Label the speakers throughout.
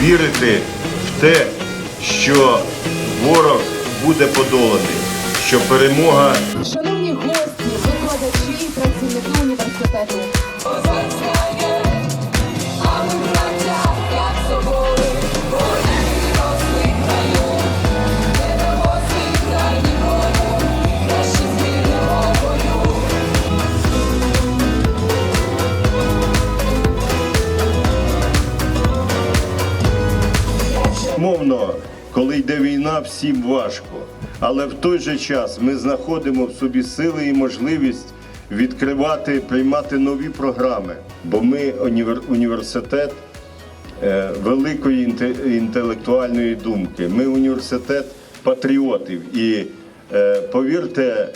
Speaker 1: вірити в те, що ворог буде подоланий, що перемога
Speaker 2: Шановні гості, викладачі і працівники університету.
Speaker 1: Мовно, коли йде війна, всім важко. Але в той же час ми знаходимо в собі сили і можливість відкривати, приймати нові програми. Бо ми універ- університет е, великої інтелектуальної думки. Ми університет патріотів. І е, повірте,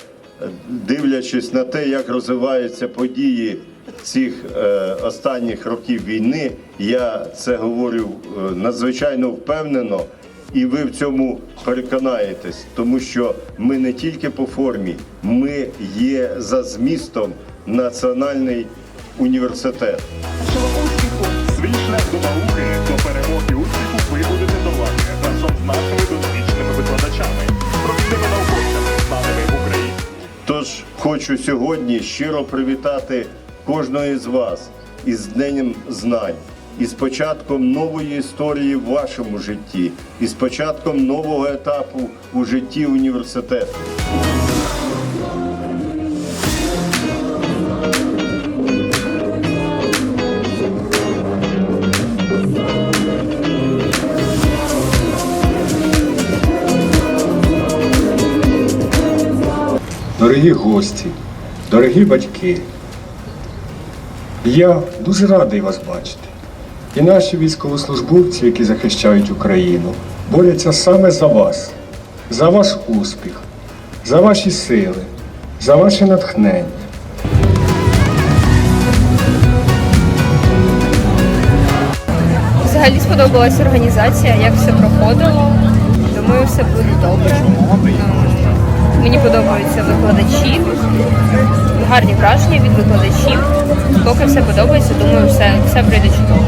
Speaker 1: дивлячись на те, як розвиваються події цих е, останніх років війни, я це говорю е, надзвичайно впевнено. І ви в цьому переконаєтесь, тому що ми не тільки по формі, ми є за змістом національний університет.
Speaker 3: Свій шлях до науки, до перемоги успіху ви будете долати разом з нашими досвідченими викладачами, провідними науковцями, знаними в Україні.
Speaker 1: Тож хочу сьогодні щиро привітати кожного із вас із Днем знань, із початком нової історії в вашому житті, із початком нового етапу у житті університету.
Speaker 4: Дорогі гості, дорогі батьки, я дуже радий вас бачити. І наші військовослужбовці, які захищають Україну, борються саме за вас, за ваш успіх, за ваші сили, за ваше натхнення.
Speaker 5: Взагалі сподобалась організація, як все проходило. Думаю, все буде добре. Мені подобаються викладачі, гарні враження від викладачів. Поки все подобається, думаю, все, все прийде чудово.